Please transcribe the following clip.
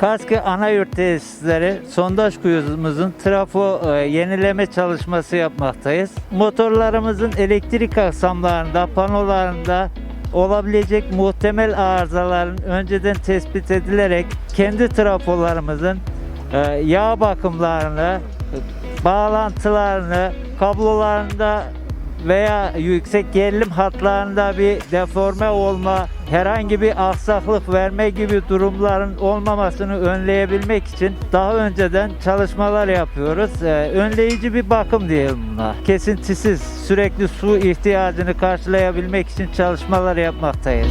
Kaski Anayurt Tesisleri sondaj kuyumuzun trafo e, yenileme çalışması yapmaktayız. Motorlarımızın elektrik aksamlarında, panolarında olabilecek muhtemel arızaların önceden tespit edilerek kendi trafolarımızın e, yağ bakımlarını, bağlantılarını, kablolarında veya yüksek gerilim hatlarında bir deforme olma, herhangi bir aksaklık verme gibi durumların olmamasını önleyebilmek için daha önceden çalışmalar yapıyoruz. Ee, önleyici bir bakım diyelim buna. Kesintisiz, sürekli su ihtiyacını karşılayabilmek için çalışmalar yapmaktayız.